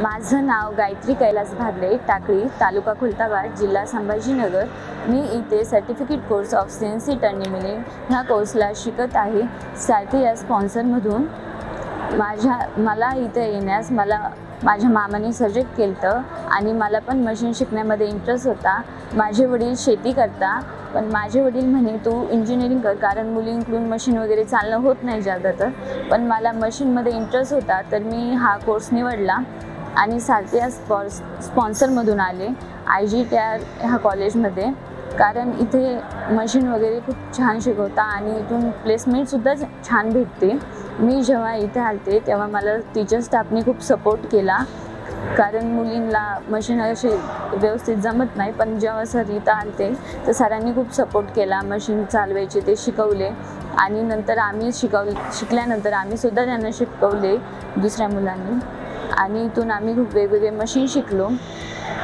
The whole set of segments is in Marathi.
माझं नाव गायत्री कैलास भागले टाकळी तालुका खुलताबाद जिल्हा संभाजीनगर. मी इथे सर्टिफिकेट कोर्स ऑफ सीएनसी एन ह्या कोर्सला शिकत आहे. सारखे या स्पॉन्सरमधून माझ्या मला इथे येण्यास मला माझ्या मामाने सजेक्ट केलं होतं आणि मला पण मशीन शिकण्यामध्ये इंटरेस्ट होता. माझे वडील शेती करता पण माझे वडील म्हणे तू इंजिनिअरिंग कर कारण मुलींकडून मशीन वगैरे चालणं होत नाही जादा तर पण मला मशीनमध्ये इंटरेस्ट होता तर मी हा कोर्स निवडला. आणि सारथी स्पॉ स्पॉन्सरमधून आले आय जी टी आर ह्या कॉलेजमध्ये कारण इथे मशीन वगैरे खूप छान शिकवता आणि इथून प्लेसमेंटसुद्धा छान भेटते. मी जेव्हा इथे आलते तेव्हा मला टीचर स्टाफने खूप सपोर्ट केला. कारण मुलींना मशीन असे व्यवस्थित जमत नाही. पण जेव्हा सर इथं आलते तर सरांनी खूप सपोर्ट केला मशीन चालवायचे ते शिकवले. आणि नंतर आम्ही शिकव शिकल्यानंतर आम्हीसुद्धा त्यांना शिकवले दुसऱ्या मुलांनी. आणि इथून आम्ही खूप वेगवेगळे मशीन शिकलो.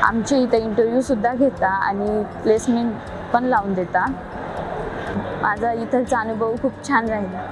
आमचे इथं इंटरव्ह्यूसुद्धा घेता आणि प्लेसमेंट पण लावून देता. माझा इथलचा अनुभव खूप छान राहिला.